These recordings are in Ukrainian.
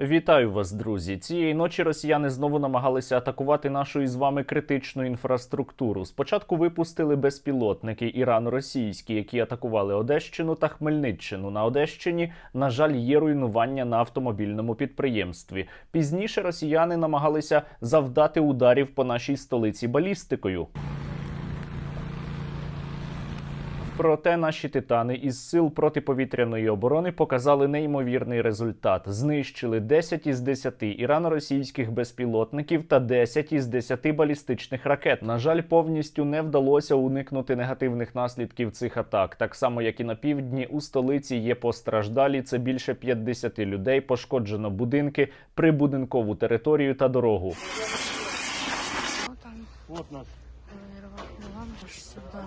Вітаю вас, друзі. Цієї ночі росіяни знову намагалися атакувати нашу із вами критичну інфраструктуру. Спочатку випустили безпілотники ірано-російські, які атакували Одещину та Хмельниччину. На Одещині, на жаль, є руйнування на автомобільному підприємстві. Пізніше росіяни намагалися завдати ударів по нашій столиці балістикою. Проте наші титани із сил протиповітряної оборони показали неймовірний результат. Знищили 10 із 10 ірано-російських безпілотників та 10 із 10 балістичних ракет. На жаль, повністю не вдалося уникнути негативних наслідків цих атак. Так само, як і на півдні, у столиці є постраждалі. Це більше 50 людей. Пошкоджено будинки, прибудинкову територію та дорогу. Наверное, вам же сюда.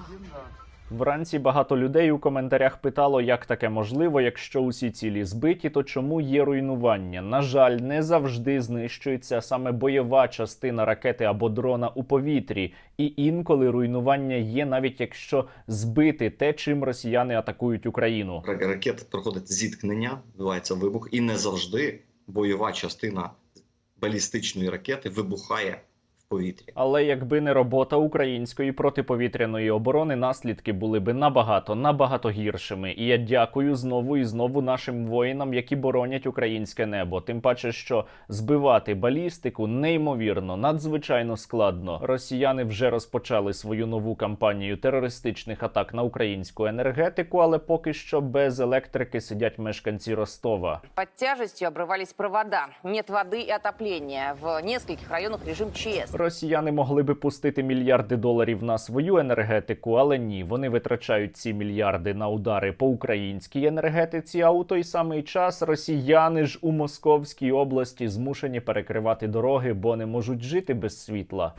Вранці багато людей у коментарях питало, як таке можливо, якщо усі цілі збиті, то чому є руйнування? На жаль, не завжди знищується саме бойова частина ракети або дрона у повітрі, і інколи руйнування є, навіть якщо збити те, чим росіяни атакують Україну. Ра- ракета проходить зіткнення, відбувається вибух, і не завжди бойова частина балістичної ракети вибухає повітрі. Але якби не робота української протиповітряної оборони, наслідки були би набагато набагато гіршими. І я дякую знову і знову нашим воїнам, які боронять українське небо. Тим паче, що збивати балістику неймовірно, надзвичайно складно. Росіяни вже розпочали свою нову кампанію терористичних атак на українську енергетику, але поки що без електрики сидять мешканці Ростова. Под тяжестью обрывались провода. Нет воды и отопления. В нескольких районах режим ЧС. Росіяни могли би пустити мільярди доларів на свою енергетику, але ні, вони витрачають ці мільярди на удари по українській енергетиці. А у той самий час росіяни ж у Московській області змушені перекривати дороги, бо не можуть жити без світла.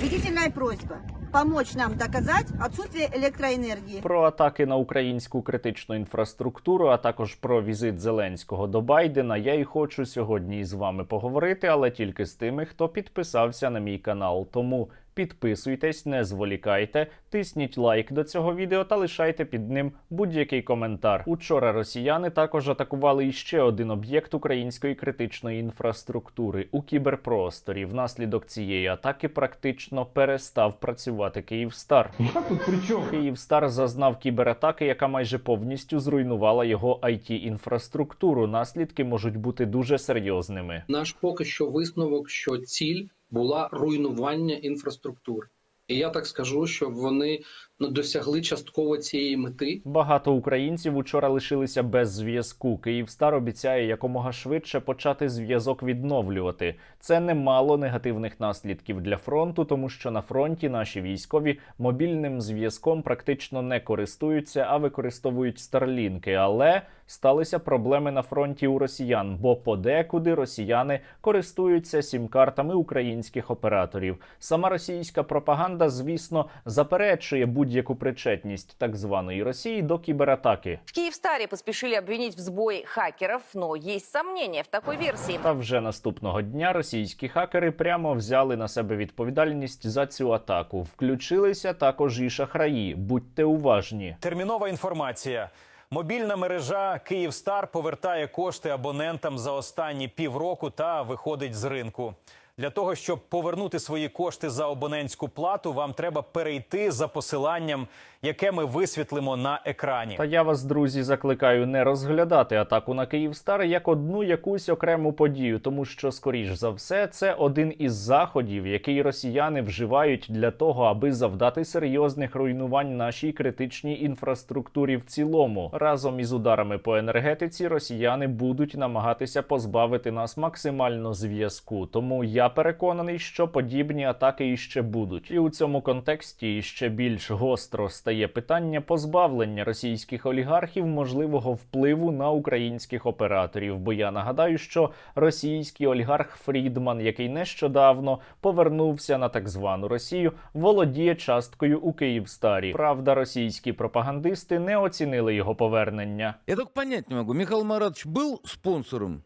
Убедительная просьба помочь нам доказать отсутствие електроенергії. Про атаки на українську критичну інфраструктуру, а також про візит Зеленського до Байдена. Я і хочу сьогодні з вами поговорити, але тільки з тими, хто підписався на мій канал. Тому підписуйтесь, не зволікайте, тисніть лайк до цього відео та лишайте під ним будь-який коментар. Учора росіяни також атакували іще один об'єкт української критичної інфраструктури у кіберпросторі. Внаслідок цієї атаки практично перестав працювати Київстар. Я тут при чем? Київстар зазнав кібератаки, яка майже повністю зруйнувала його it інфраструктуру. Наслідки можуть бути дуже серйозними. Наш поки що висновок, що ціль була руйнування інфраструктури. І я так скажу, що вони ну, досягли частково цієї мети. Багато українців учора лишилися без зв'язку. Київстар обіцяє якомога швидше почати зв'язок відновлювати. Це немало негативних наслідків для фронту, тому що на фронті наші військові мобільним зв'язком практично не користуються, а використовують старлінки. Але сталися проблеми на фронті у росіян, бо подекуди росіяни користуються сім-картами українських операторів. Сама російська пропаганда, звісно, заперечує будь-яку причетність так званої Росії до кібератаки. В Киевстаре поспешили обвинить в сбое хакеров, но есть сомнения в такой версии. Та вже наступного дня російські хакери прямо взяли на себе відповідальність за цю атаку. Включилися також і шахраї. Будьте уважні. Термінова інформація. Мобільна мережа Київстар повертає кошти абонентам за останні півроку та виходить з ринку. Для того щоб повернути свої кошти за абонентську плату, вам треба перейти за посиланням, яке ми висвітлимо на екрані. Та я вас, друзі, закликаю не розглядати атаку на Київстар як одну якусь окрему подію, тому що, скоріш за все, це один із заходів, який росіяни вживають для того, аби завдати серйозних руйнувань нашій критичній інфраструктурі в цілому. Разом із ударами по енергетиці росіяни будуть намагатися позбавити нас максимально зв'язку. Тому я переконаний, що подібні атаки іще будуть. І у цьому контексті іще більш гостро стає питання позбавлення російських олігархів можливого впливу на українських операторів. Бо я нагадаю, що російський олігарх Фрідман, який нещодавно повернувся на так звану Росію, володіє часткою у Київстарі. Правда, російські пропагандисти не оцінили його повернення. Я только понять не могу, Михаил Маратович был спонсором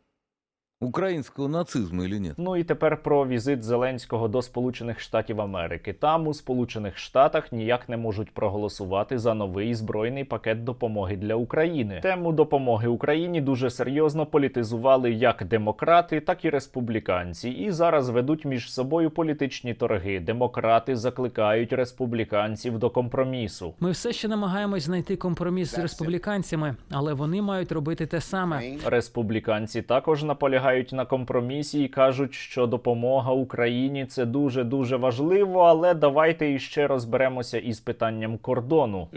украинского нацизма или нет? Ну і тепер про візит Зеленського до Сполучених Штатів Америки. Там у Сполучених Штатах ніяк не можуть проголосувати за новий збройний пакет допомоги для України. Тему допомоги Україні дуже серйозно політизували як демократи, так і республіканці. І зараз ведуть між собою політичні торги. Демократи закликають республіканців до компромісу. Ми все ще намагаємось знайти компроміс з республіканцями, але вони мають робити те саме. Республіканці також наполягають на компромісі і кажуть, що допомога Україні це дуже дуже важливо. Але давайте іще розберемося із питанням кордону.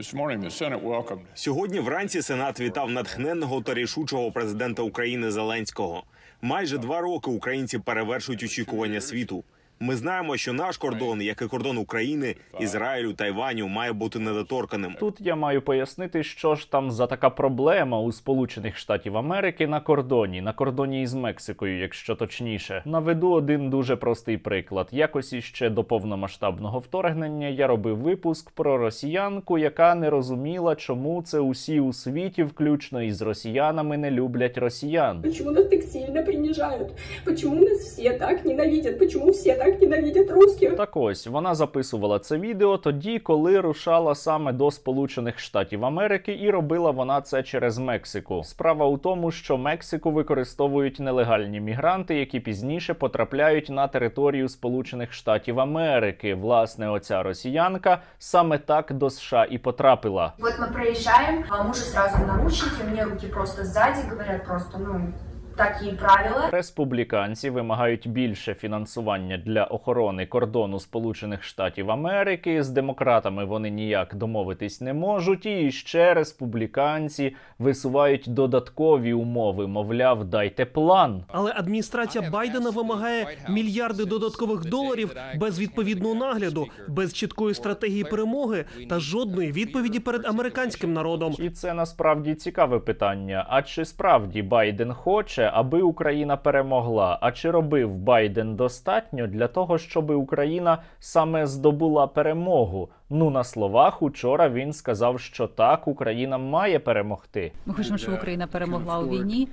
Сьогодні вранці Сенат вітав натхненного та рішучого президента України Зеленського. Майже два роки українці перевершують очікування світу. Ми знаємо, що наш кордон, як і кордон України, Ізраїлю, Тайваню, має бути недоторканим. Тут я маю пояснити, що ж там за така проблема у Сполучених Штатів Америки на кордоні, на кордоні із Мексикою, якщо точніше. Наведу один дуже простий приклад. Якось іще до повномасштабного вторгнення я робив випуск про росіянку, яка не розуміла, чому це усі у світі, включно із росіянами, не люблять росіян. Почему нас так сильно принижают? Почему нас все так ненавидят? Почему все так ненавидят русских? Так ось вона записувала це відео тоді, коли рушала саме до Сполучених Штатів Америки, і робила вона це через Мексику. Справа у тому, що Мексику використовують нелегальні мігранти, які пізніше потрапляють на територію Сполучених Штатів Америки. Власне, оця росіянка саме так до США і потрапила. Вот мы проезжаем, а мужа сразу в наручники, мне руки просто сзади, говорят просто, ну, такие правила. Республіканці вимагають більше фінансування для охорони кордону Сполучених Штатів Америки. З демократами вони ніяк домовитись не можуть. І ще республіканці висувають додаткові умови. Мовляв, дайте план. Але адміністрація Байдена вимагає мільярди додаткових доларів без відповідного нагляду, без чіткої стратегії перемоги та жодної відповіді перед американським народом. І це насправді цікаве питання. А чи справді Байден хоче, аби Україна перемогла? А чи робив Байден достатньо для того, щоб Україна саме здобула перемогу? Ну на словах учора він сказав, що так, Україна має перемогти. Ми хочемо, щоб Україна перемогла у війні.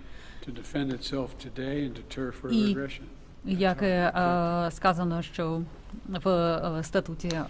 І як е, е, сказано, що в е, статуті е,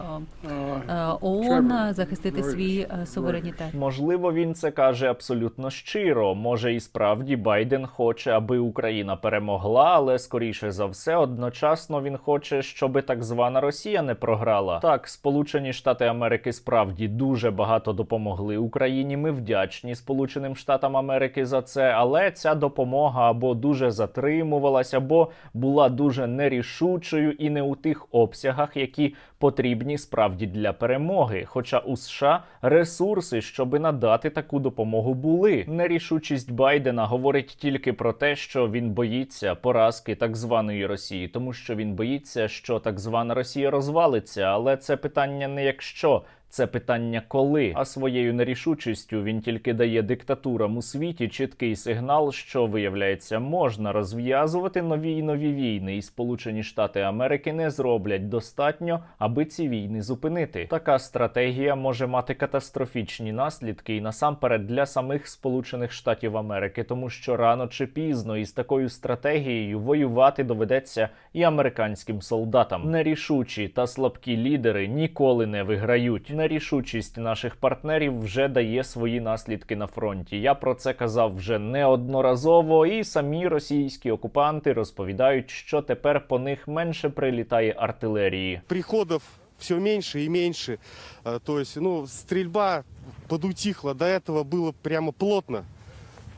е, ООН захистити свій суверенітет. Можливо, він це каже абсолютно щиро. Може, і справді Байден хоче, аби Україна перемогла, але скоріше за все, одночасно він хоче, щоб так звана Росія не програла. Так, Сполучені Штати Америки справді дуже багато допомогли Україні. Ми вдячні Сполученим Штатам Америки за це, але ця допомога або дуже затримувалась, або була дуже нерішучою і не у тих обсягах, які потрібні справді для перемоги. Хоча у США ресурси, щоби надати таку допомогу, були. Нерішучість Байдена говорить тільки про те, що він боїться поразки так званої Росії, тому що він боїться, що так звана Росія розвалиться. Але це питання не якщо. Це питання коли, а своєю нерішучістю він тільки дає диктатурам у світі чіткий сигнал, що виявляється, можна розв'язувати нові й нові війни, і Сполучені Штати Америки не зроблять достатньо, аби ці війни зупинити. Така стратегія може мати катастрофічні наслідки і насамперед для самих Сполучених Штатів Америки, тому що рано чи пізно із такою стратегією воювати доведеться і американським солдатам. Нерішучі та слабкі лідери ніколи не виграють. Нерішучість наших партнерів вже дає свої наслідки на фронті. Я про це казав вже неодноразово, і самі російські окупанти розповідають, що тепер по них менше прилітає артилерії. Приходів все менше і менше. Тобто, ну, стрільба подутихла. До цього було прямо плотно.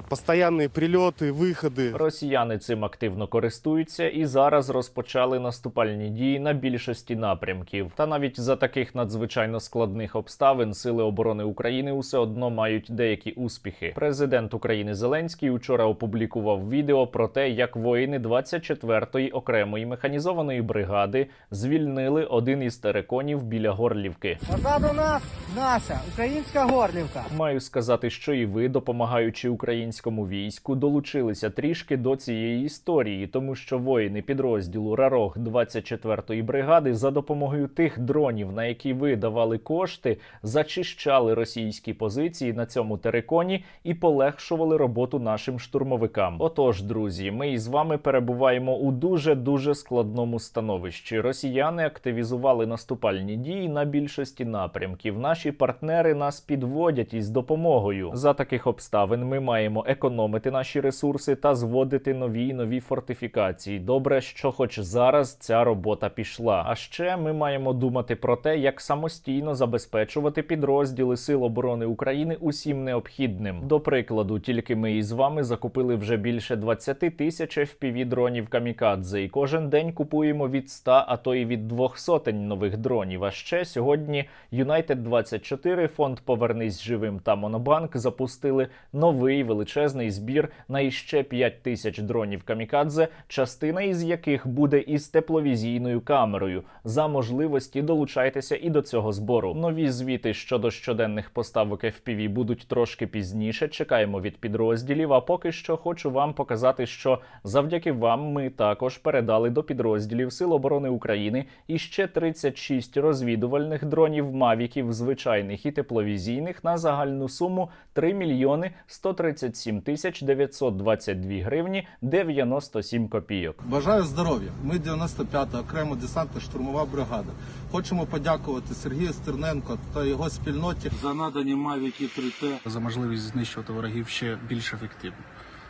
Постоянні прильоти, виходи. Росіяни цим активно користуються і зараз розпочали наступальні дії на більшості напрямків. Та навіть за таких надзвичайно складних обставин сили оборони України усе одно мають деякі успіхи. Президент України Зеленський учора опублікував відео про те, як воїни 24-ї окремої механізованої бригади звільнили один із тереконів біля Горлівки. Позаду нас наша українська горлівка. Маю сказати, що і ви, допомагаючи українським українському війську долучилися трішки до цієї історії, тому що воїни підрозділу Рарог 24-ї бригади за допомогою тих дронів, на які ви давали кошти, зачищали російські позиції на цьому териконі і полегшували роботу нашим штурмовикам. Отож, друзі, ми із вами перебуваємо у дуже дуже складному становищі. Росіяни активізували наступальні дії на більшості напрямків. Наші партнери нас підводять із допомогою. За таких обставин ми маємо економити наші ресурси та зводити нові й нові фортифікації. Добре, що хоч зараз ця робота пішла. А ще ми маємо думати про те, як самостійно забезпечувати підрозділи Сил оборони України усім необхідним. До прикладу, тільки ми із вами закупили вже більше 20 тисяч fpv дронів камікадзе, і кожен день купуємо від 100, а то і від 200 нових дронів. А ще сьогодні United 24 фонд Повернись живим та Монобанк запустили новий величезний збір на іще 5 тисяч дронів камікадзе, частина із яких буде із тепловізійною камерою. За можливості долучайтеся і до цього збору. Нові звіти щодо щоденних поставок FPV будуть трошки пізніше. Чекаємо від підрозділів. А поки що хочу вам показати, що завдяки вам ми також передали до підрозділів Сил оборони України іще 36 розвідувальних дронів мавіків звичайних і тепловізійних на загальну суму 3 мільйони 137 тисяч 922 гривні 97 копійок. Бажаю здоров'я. Ми 95-та окремо десантна штурмова бригада. Хочемо подякувати Сергію Стерненко та його спільноті за надані Мавіки 3Т за можливість знищувати ворогів ще більш ефективно.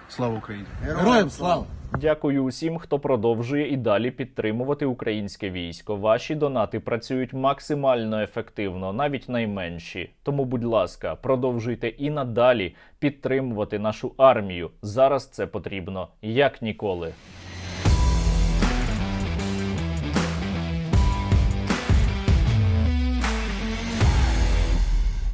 Слава Україні! Героям слава! Дякую усім, хто продовжує і далі підтримувати українське військо. Ваші донати працюють максимально ефективно, навіть найменші. Тому, будь ласка, продовжуйте і надалі підтримувати нашу армію. Зараз це потрібно як ніколи.